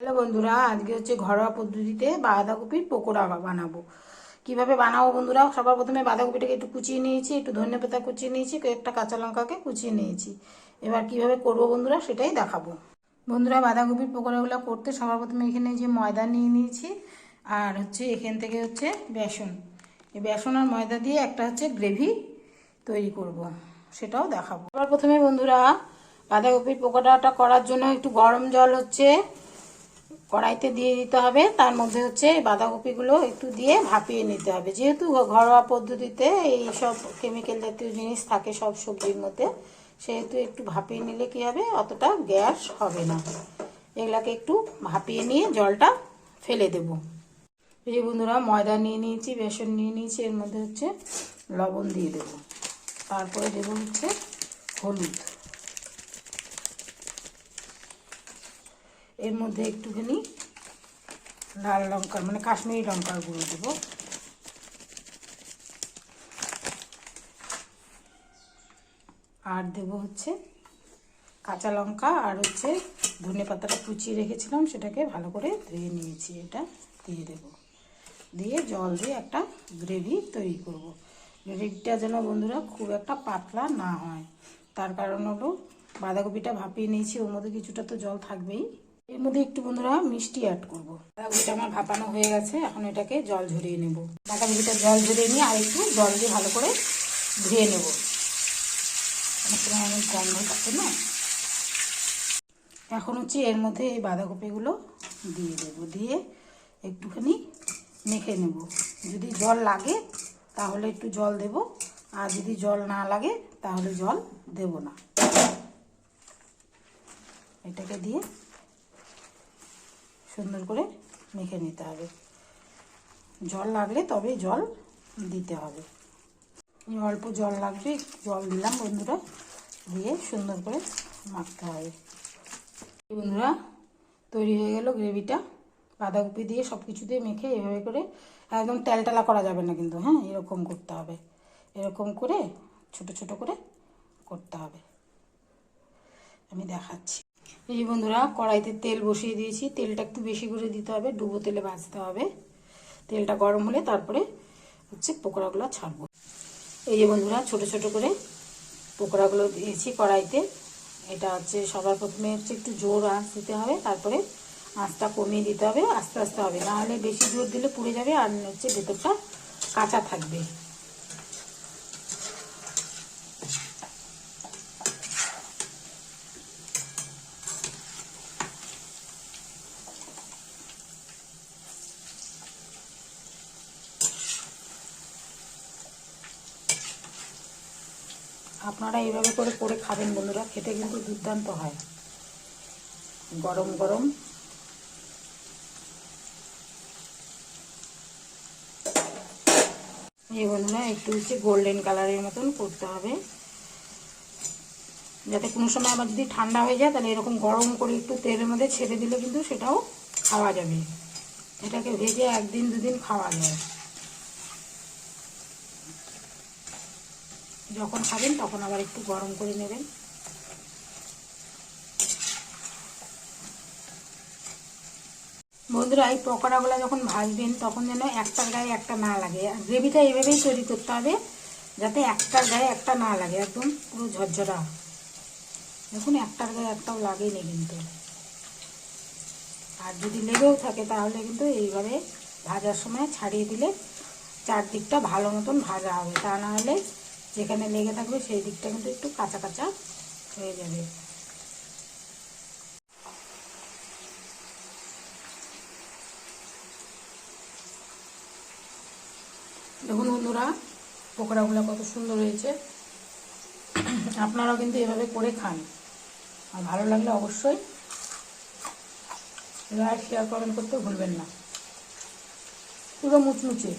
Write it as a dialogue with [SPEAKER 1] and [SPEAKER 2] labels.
[SPEAKER 1] Hello বন্ধুরা, আজকে হচ্ছে ঘরোয়া পদ্ধতিতে বাঁধাকপির পকোড়া বানাবো। কীভাবে বানাবো বন্ধুরা? সবার প্রথমে বাঁধাকপিটাকে একটু কুচিয়ে নিয়েছি, একটু ধনে পাতা কুচিয়ে নিয়েছি, একটা কাঁচা লঙ্কাকে কুচিয়ে নিয়েছি। এবার কীভাবে করব বন্ধুরা সেটাই দেখাবো। বন্ধুরা, বাঁধাকপির পকোড়াগুলো করতে সবার প্রথমে এখানে যে ময়দা নিয়ে নিয়েছি, আর হচ্ছে এখান থেকে হচ্ছে বেসন। এই বেসন আর ময়দা দিয়ে একটা হচ্ছে গ্রেভি তৈরি করব, সেটাও দেখাবো। সবার প্রথমে বন্ধুরা, বাঁধাকপির পকোড়াটা করার জন্য একটু গরম জল হচ্ছে কড়াইতে দিয়ে দিতে হবে। তার মধ্যে হচ্ছে বাঁধাকপিগুলো একটু দিয়ে ভাপিয়ে নিতে হবে। যেহেতু ঘরোয়া পদ্ধতিতে এই সব কেমিক্যাল জাতীয় জিনিস থাকে সব সবজির মধ্যে, সেহেতু একটু ভাপিয়ে নিলে কি হবে? অতটা গ্যাস হবে না। এগুলাকে একটু ভাপিয়ে নিয়ে জলটা ফেলে দেব। এই যে বন্ধুরা, ময়দা নিয়ে নিয়েছি, বেসন নিয়ে নিয়েছি, এর মধ্যে হচ্ছে লবণ দিয়ে দেব। তারপরে দেবো হচ্ছে হলুদ। এর মধ্যে একটুখানি লাল লঙ্কার মানে কাশ্মীরি লঙ্কার গুঁড়ো দেব। আর দেব হচ্ছে কাঁচা লঙ্কা আর হচ্ছে ধনে পাতাটা কুচিয়ে রেখেছিলাম, সেটাকে ভালো করে ধুয়ে নিয়েছি এটা, দিয়ে দেব। দিয়ে জল দিয়ে একটা গ্রেভি তৈরি করব। গ্রেভিটা যেন বন্ধুরা খুব একটা পাতলা না হয়, তার কারণ হলো বাঁধাকপিটা ভাপিয়ে নিয়েছি, ওর মধ্যে কিছুটা তো জল থাকবেই। এর মধ্যে একটু বন্ধুরা মিষ্টি অ্যাড করব। বাঁধাকপিটা আমার ভাপানো হয়ে গেছে, এখন এটাকে জল ঝরিয়ে নেব। বাঁধাকপিটা জল ঝরিয়ে নিয়ে আর একটু জল দিয়ে ভালো করে ধুয়ে নেব। অনেক সময় অনেক গন্ধ থাকে না? এখন হচ্ছে এর মধ্যে এই বাঁধাকপিগুলো দিয়ে দেবো। দিয়ে একটুখানি মেখে নেব। যদি জল লাগে, তাহলে একটু জল দেব। আর যদি জল না লাগে, তাহলে জল দেব না। এটাকে দিয়ে সুন্দর করে মেখে নিতে হবে। জল লাগলে তবে জল দিতে হবে। অল্প জল লাগবে জল দিলাম বন্ধুরা, দিয়ে সুন্দর করে মাখতে হবে। বন্ধুরা, তৈরি হয়ে গেল গ্রেভিটা। বাঁধাকপি দিয়ে সব কিছু দিয়ে মেখে এভাবে করে একদম তেলটালা করা যাবে না কিন্তু হ্যাঁ এরকম করতে হবে। এরকম করে ছোট ছোট করে করতে হবে। আমি দেখাচ্ছি। এই বন্ধুরা, কড়াইতে তেল বসিয়ে দিয়েছি। তেলটা একটু বেশি করে দিতে হবে, ডুবো তেলে ভাজতে হবে। তেলটা গরম হলে তারপরে হচ্ছে পকোড়াগুলো ছাড়বো। এই যে বন্ধুরা, ছোট ছোট করে পকোড়াগুলো দিয়েছি কড়াইতে। এটা হচ্ছে সবার প্রথমে হচ্ছে একটু জোর আঁচ দিতে হবে, তারপরে আঁচটা কমিয়ে দিতে হবে, আস্তে আস্তে হবে। নাহলে বেশি জোর দিলে পুড়ে যাবে আর হচ্ছে ভেতরটা কাঁচা থাকবে। আপনারা এইভাবে করে করে খাবেন বন্ধুরা, খেতে কিন্তু দুর্দান্ত হয়। গরম গরম। এই বন্ধুরা, একটু হচ্ছে গোল্ডেন কালারের মতন করতে হবে। যাতে কোনো সময় আবার যদি ঠান্ডা হয়ে যায়, তাহলে এরকম গরম করে একটু তেলের মধ্যে ছেড়ে দিলে কিন্তু সেটাও খাওয়া যাবে। এটাকে ভেজে একদিন দুদিন খাওয়া যায়। যখন খাবেন, তখন আবার একটু গরম করে নেবেন। বন্ধুরা, এই পকোড়াগুলো যখন ভাজবেন, তখন যেন একটার গায়ে একটা না লাগে। আর গ্রেভিটা এভাবেই তৈরি করতে হবে, যাতে একটার গায়ে একটা না লাগে, একদম পুরো ঝরঝরা। দেখুন, একটার গায়ে একটাও লাগেনি কিন্তু। আর যদি লেগেও থাকে, তাহলে কিন্তু এইভাবে ভাজার সময় ছাড়িয়ে দিলে চারদিকটা ভালো মতন ভাজা হবে। তা না হলে যেখানে লেগে থাকবে সেই দিকটা কিন্তু একটু কাঁচা কাঁচা হয়ে যাবে। দেখুন বন্ধুরা, পকোড়াগুলো কত সুন্দর হয়েছে। আপনারাও কিন্তু এভাবে করে খান। আর ভালো লাগলে অবশ্যই লাইক শেয়ার কমেন্ট করতে ভুলবেন না। পুরো মুচমুচে।